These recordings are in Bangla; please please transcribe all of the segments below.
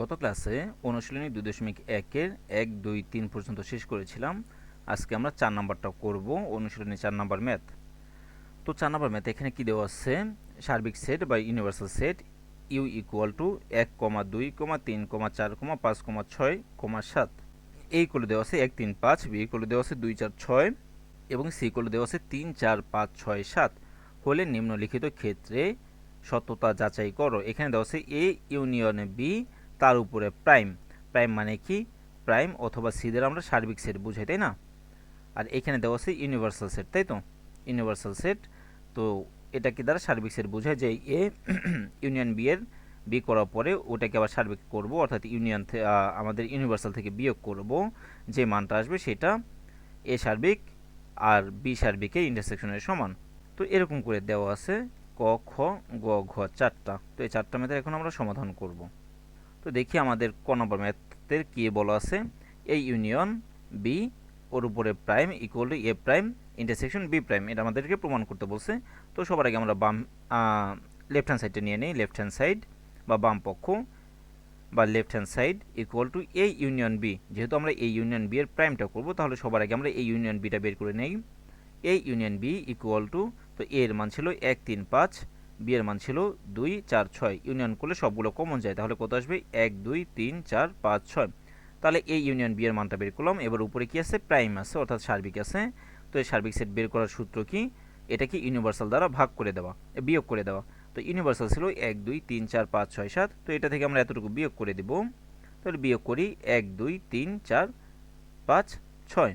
গত ক্লাসে অনুশীলনী দুই দশমিক একের এক, দুই, তিন পর্যন্ত শেষ করেছিলাম। আজকে আমরা চার নাম্বারটা করব, অনুশীলনী চার নাম্বার ম্যাথ। তো চার নাম্বার ম্যাথ এখানে কি দেওয়া আছে? সার্বিক সেট বা universal set, U equal to এক কমা দুই কমা তিন কমা চার কমা পাঁচ কমা ছয় কমা সাত। এই কলে দেওয়া আছে এক, তিন, পাঁচ, বি করে দেওয়া আছে দুই, চার, ছয় এবং সি করে দেওয়া আছে তিন, চার, পাঁচ, ছয়, সাত। হলে নিম্নলিখিত ক্ষেত্রে সত্যতা যাচাই করো। এখানে দেওয়া আছে এ ইউনিয়নে বি তার উপরে প্রাইম। প্রাইম মানে কি? প্রাইম অথবা সিদের আমরা সার্বিক সেট বুঝাই, তাই না? আর এখানে দেওয়া আছে ইউনিভার্সাল সেট, তাই তো? ইউনিভার্সাল সেট, তো এটা কি দ্বারা সার্বিক সেট বোঝায়? যে এ ইউনিয়ন বি এর বি করার পরে ওটাকে আবার সার্বিক করব, অর্থাৎ ইউনিয়ন আমাদের ইউনিভার্সাল থেকে বিয়োগ করব। যে মানটা আসবে সেটা এ সার্বিক আর বি সার্বিকের ইন্টারসেকশনের সমান। তো এরকম করে দেওয়া আছে ক, খ, গ, ঘ, চারটা। তো এই চারটা ম্যাথের এখন আমরা সমাধান করব। তো দেখি আমাদের ক নম্বর ম্যাথের কী বলা আছে? এই ইউনিয়ন বি ওর উপরে prime equal to A prime intersection B prime এটা আমাদেরকে প্রমাণ করতে বলছে। তো সবার আগে আমরা বাম লেফট হ্যান্ড সাইডটা নিয়ে নিই। লেফট হ্যান্ড সাইড বা বাম পক্ষ বা left hand side equal to A union B যেহেতু আমরা এই ইউনিয়ন বি এর প্রাইমটা করব, তাহলে সবার আগে আমরা এই ইউনিয়ন বিটা বের করে নেই। A union B equal to তো এর মান ছিল এক, তিন, পাঁচ। বি এর মান ছিল দুই, চার, ছয়। ইউনিয়ন করলে সবগুলো কমন যায়। তাহলে কত আসবে? এক, দুই, তিন, চার, পাঁচ, ছয়। তাহলে এই ইউনিয়ন বি এর মানটা বের করলাম। এবার উপরে কি আছে? প্রাইম আছে, অর্থাৎ সার্বিক আছে। তো এই সার্বিক সেট বের করার সূত্র কি? এটাকে ইউনিভার্সাল দ্বারা ভাগ করে দেওয়া বিয়োগ করে দেওয়া। তো ইউনিভার্সাল ছিল এক, দুই, তিন, চার, পাঁচ, ছয়, সাত। তো এটা থেকে আমরা এতটুকু বিয়োগ করে দেব। তাহলে বিয়োগ করি এক, দুই, তিন, চার, পাঁচ, ছয়।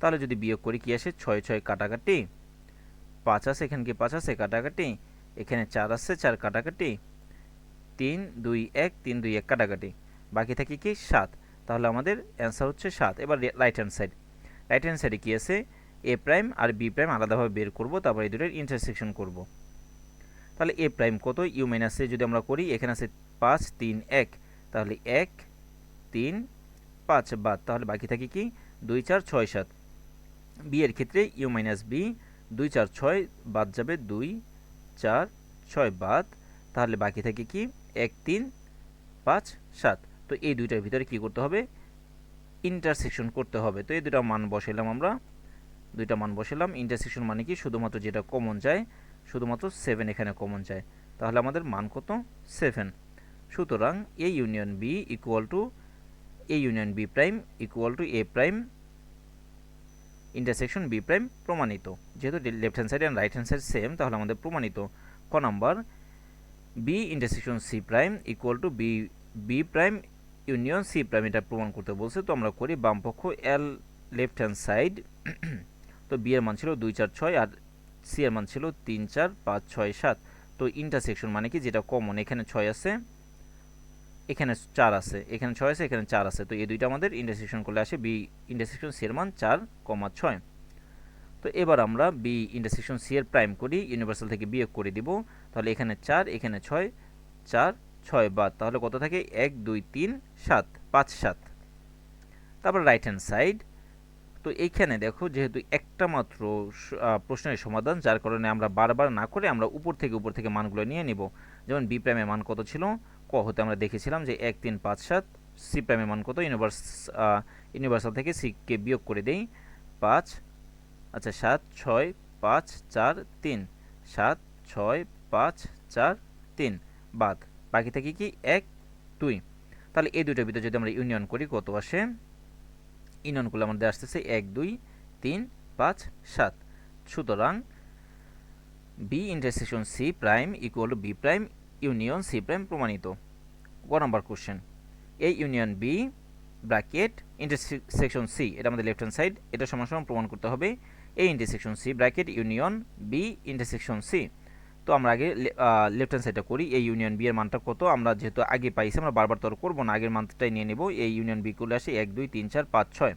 তাহলে যদি বিয়োগ করি কি আসে? ছয় ছয়, কাটাকাটি। পাঁচ আছে, এখানে কি পাঁচ আছে? কাটাকাটি। এখানে চার আছে, চার কাটাকাটি। তিন, দুই, এক, তিন, দুই, এক কাটাকাটি। বাকি থাকে কি? সাত। তাহলে আমাদের অ্যান্সার হচ্ছে সাত। এবার right hand side right hand সাইডে কী আছে? এ প্রাইম আর বি প্রাইম আলাদাভাবে বের করব, তারপর এই দুটোর ইন্টারসেকশন করব। তাহলে এ প্রাইম কত? ইউ মাইনাস যদি আমরা করি, এখানে আছে পাঁচ, তিন, এক। তাহলে এক, তিন, পাঁচ বাদ। তাহলে বাকি থাকে কি? দুই, চার, ছয়, সাত। বি এর ক্ষেত্রে ইউ মাইনাস বি দুই, চার, ছয় বাদ যাবে দুই চার, ছয় বাদ। তাহলে বাকি থাকে কি? এক, তিন, পাঁচ, সাত। তো এই দুইটার ভিতরে কি করতে হবে? ইন্টারসেকশন করতে হবে। তো এই দুটা মান বসাইলাম আমরা। দুইটা মান বসালাম ইন্টারসেকশন মানে কি? শুধুমাত্র যেটা কমন যায়, শুধুমাত্র সেভেন এখানে কমন যায়। তাহলে আমাদের মান কত? সেভেন সুতরাং A union B equal to A union B prime equal to A prime intersection B prime প্রমাণিত। যেহেতু left hand side and right hand side same তাহলে আমাদের প্রমাণিত। ক number B intersection C prime equal to B B prime union C prime এটা প্রমাণ করতে বলছে। তো আমরা করি বামপক্ষ এল লেফট হ্যান্ড সাইড তো বি এর মান ছিল দুই চার ছয় আর সি এর মান ছিল তিন চার পাঁচ ছয় সাত। তো ইন্টারসেকশন মানে কি? যেটা কমন এখানে ছয় আছে। এখানে চার আছে, এখানে ছয় আছে, এখানে চার আছে। তো এই দুইটা আমাদের ইন্টারসেকশন করলে আসে বি ইন্টারসেকশন সি এর মান চার কমা ছয়। তো এবার আমরা বি ইন্টারসেকশন সি এর প্রাইম করি ইউনিভার্সাল থেকে বিয়োগ করে দিব। তাহলে এখানে চার, এখানে ছয়, চার, ছয় বাদ। তাহলে কত থাকে? এক, দুই, তিন, সাত, পাঁচ, সাত। তারপর রাইট হ্যান্ড সাইড তো এইখানে দেখো, যেহেতু একটা মাত্র প্রশ্নের সমাধান, যার কারণে আমরা বারবার না করে আমরা উপর থেকে উপর থেকে মানগুলো নিয়ে নিব। যেমন বি প্রাইমের মান কত ছিল? ক হতে আমরা দেখেছিলাম যে এক, তিন, পাঁচ, সাত, সি প্রাইমের মান কত? ইউনিভার্স ইউনিভার্সাল থেকে সিকে বিয়োগ করে দেই। পাঁচ আচ্ছা সাত, ছয়, পাঁচ, চার, তিন। সাত, ছয়, পাঁচ, চার, তিন। বাদ বাকি থাকে কি? এক, দুই। তাহলে এই দুইটার ভিতরে যদি আমরা ইউনিয়ন করি, কত আসে? ইউনিয়নগুলো আমাদের আসতেছে এক, দুই, তিন, পাঁচ, সাত। সুতরাং, B intersection C prime equal B prime union C prime প্রমাণিত। গ number question. A union B bracket intersection C, এটা আমাদের লেফট হ্যান্ড সাইড এটা সমান সমান প্রমাণ করতে হবে। A intersection C bracket union B intersection C. তো আমরা আগে লেফট হ্যান্ড সাইডটা করি। এই ইউনিয়ন বি এর মানটা কত? আমরা যেহেতু আগে পাইছি, আমরা বারবার তো করব না, আগের মানটাই নিয়ে নেব। এই ইউনিয়ন বি করলে আসে এক, দুই, তিন, চার, পাঁচ, ছয়।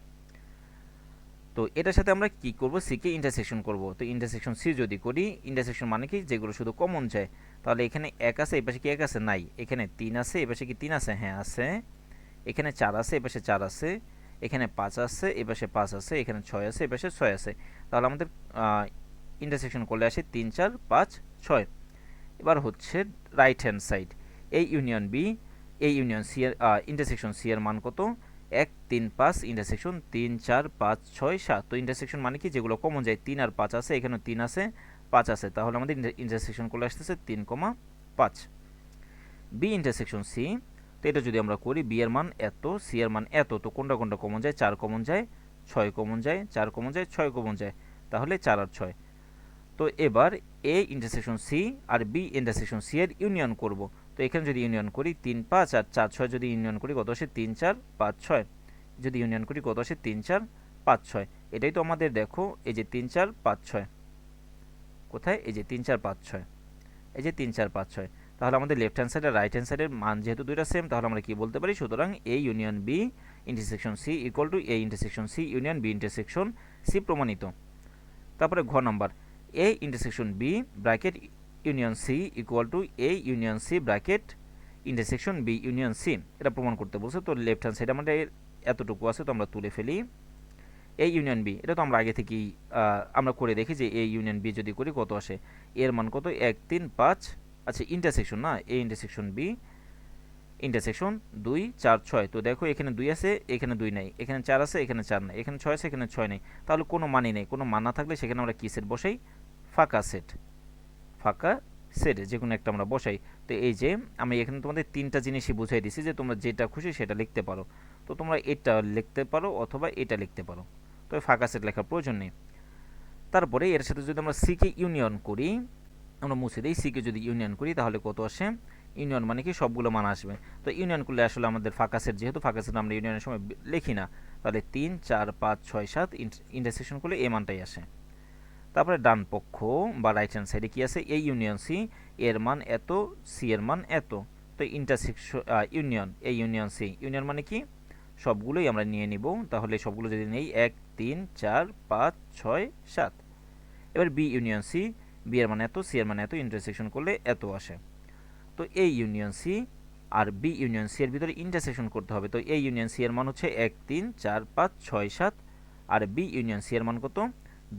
তো এটার সাথে আমরা কি করব? সিকে ইন্টারসেকশন করব। তো ইন্টারসেকশন সি যদি করি ইন্টারসেকশন মানে কি? যেগুলো শুধু কমন যায়। তাহলে এখানে এক আছে এই পাশে কি এক আছে? নাই। এখানে তিন আছে, এ পাশে কি তিন আছে? হ্যাঁ আছে। এখানে চার আছে, এ পাশে চার আছে। এখানে পাঁচ আছে, এ পাশে পাঁচ আছে, এখানে ছয় আছে, এ পাশে ছয় আছে। তাহলে আমাদের ইন্টারসেকশন করলে আসে তিন, চার, পাঁচ, ছয়। এবার হচ্ছে রাইট হ্যান্ড সাইড এই union B A union C এর ইন্টারসেকশন সি এর মান কত? এক, তিন, পাঁচ ইন্টারসেকশন তিন, চার, পাঁচ, ছয়, সাত। তো ইন্টারসেকশন মানে কি? যেগুলো কমন যায় তিন আর পাঁচ আছে এখানে তিন আছে। পাঁচ আছে, তাহলে আমাদের ইন্টারসেকশন করলে আসতেছে তিন কমা পাঁচ। বি ইন্টারসেকশন সি তো এটা যদি আমরা করি বি এর মান এত সি এর মান এত, তো কোনটা কোনটা কমন যায়? চার কমন যায়, ছয় কমন যায়, চার কমন যায়, ছয় কমন যায়, তাহলে চার আর ছয়। তো এবার এ ইন্টারসেকশন সি আর বি ইন্টারসেকশন সি এর ইউনিয়ন করব। তো এখানে যদি ইউনিয়ন করি, তিন পাঁচ আর চার ছয় যদি ইউনিয়ন করি, কত আসে? তিন চার পাঁচ ছয়। যদি ইউনিয়ন করি, কত আসে? তিন চার পাঁচ ছয়। এটাই তো আমাদের দেখো, এই যে তিন চার পাঁচ ছয়। কোথায়? এই যে তিন চার পাঁচ ছয়। এই যে তিন চার পাঁচ ছয়। তাহলে আমাদের লেফট হ্যান্ড সাইড আর রাইট হ্যান্ড সাইডের মান যেহেতু দুইটা সেম তাহলে আমরা কি বলতে পারি? সুতরাং A union B intersection C equal to A intersection C union B intersection C প্রমাণিত। তারপরে ঘ number. A intersection B bracket union C equal to A union C bracket intersection B union C এটা প্রমাণ করতে বলছে। তো লেফট হ্যান্ড সাইড আমাদের এতটুকু আছে, তো আমরা তুলে ফেলি। এ ইউনিয়ন বি এটা তো আমরা আগে থেকেই আমরা করে দেখি যে এ ইউনিয়ন বি যদি করি কত আসে? এর মান কত? এক, তিন, পাঁচ। আচ্ছা ইন্টারসেকশন না? এ ইন্টারসেকশন বি ইন্টারসেকশন দুই, চার, ছয়। তো দেখো এখানে দুই আছে, এখানে দুই নাই। এখানে চার আছে, এখানে চার নাই। এখানে ছয় আছে, এখানে ছয় নেই। তাহলে কোনো মানই নেই। কোনো মান না থাকলে সেখানে আমরা কী সেট বসাই? ফাঁকা সেট ফাঁকা সেট যে কোনো একটা আমরা বসাই। তো এই যে আমি এখানে তোমাদের তিনটা জিনিসই বুঝাই দিছি যে তোমরা যেটা খুশি সেটা লিখতে পারো। তো তোমরা এটা লিখতে পারো অথবা এটা লিখতে পারো। তো ফাঁকা সেট লেখার প্রয়োজন নেই। তারপরে এর সাথে যদি আমরা সিকে ইউনিয়ন করি, আমরা মুছে দিই। সিকে যদি ইউনিয়ন করি, তাহলে কত আসে? ইউনিয়ন মানে কি? সবগুলো মান আসবে। তো ইউনিয়ন করলে আসলে আমাদের ফাঁকা সেট যেহেতু ফাঁকা সেট আমরা ইউনিয়নের সময় লিখি না। তাহলে তিন, চার, পাঁচ, ছয়, সাত ইন্টারসেকশন করলে এই মানটাই আসে। তারপরে ডান পক্ষ বা রাইট হ্যান্ড সাইডে কী আছে? এই ইউনিয়ন সি এর মান এত সি এর মান এত। তো ইন্টারসেকশন ইউনিয়ন এই ইউনিয়ন সি ইউনিয়ন মানে কি? সবগুলোই আমরা নিয়ে নিব। তাহলে সবগুলো যদি নেই, এক, তিন, চার, পাঁচ, ছয়, সাত। এবার বি ইউনিয়ন সি বি এর মানে এত সি এর মানে এত ইন্টারসেকশন করলে এত আসে। তো এই ইউনিয়ন সি আর বি ইউনিয়ন সি এর ভিতরে ইন্টারসেকশন করতে হবে। তো এই ইউনিয়ন সি এর মান হচ্ছে এক, তিন, চার, পাঁচ, ছয়, সাত। আর বি ইউনিয়ন সি এর মান কত?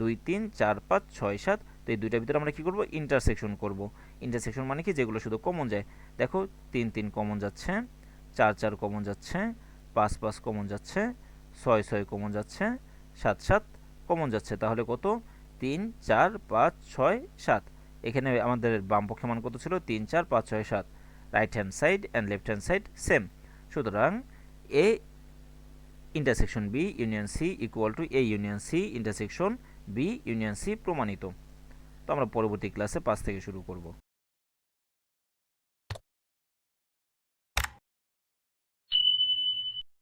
দুই, তিন, চার, পাঁচ, ছয়, সাত। তো এই দুইটার ভিতরে আমরা কী করব? ইন্টারসেকশন করব। ইন্টারসেকশন মানে কি? যেগুলো শুধু কমন যায়। দেখো, তিন তিন কমন যাচ্ছে, চার চার কমন যাচ্ছে পাঁচ পাঁচ কমন যাচ্ছে, ছয় ছয় কমন যাচ্ছে, সাত সাত কমন যাচ্ছে, তাহলে কত? তিন, চার, পাঁচ, ছয়, সাত। এখানে আমাদের বাম পক্ষে মান কত ছিল? তিন, চার, পাঁচ, ছয়, সাত। Right hand side and left hand side same সুতরাং A intersection B union C equal to A union C intersection B union C প্রমাণিত। তো আমরা পরবর্তী ক্লাসে পাঁচ থেকে শুরু করব।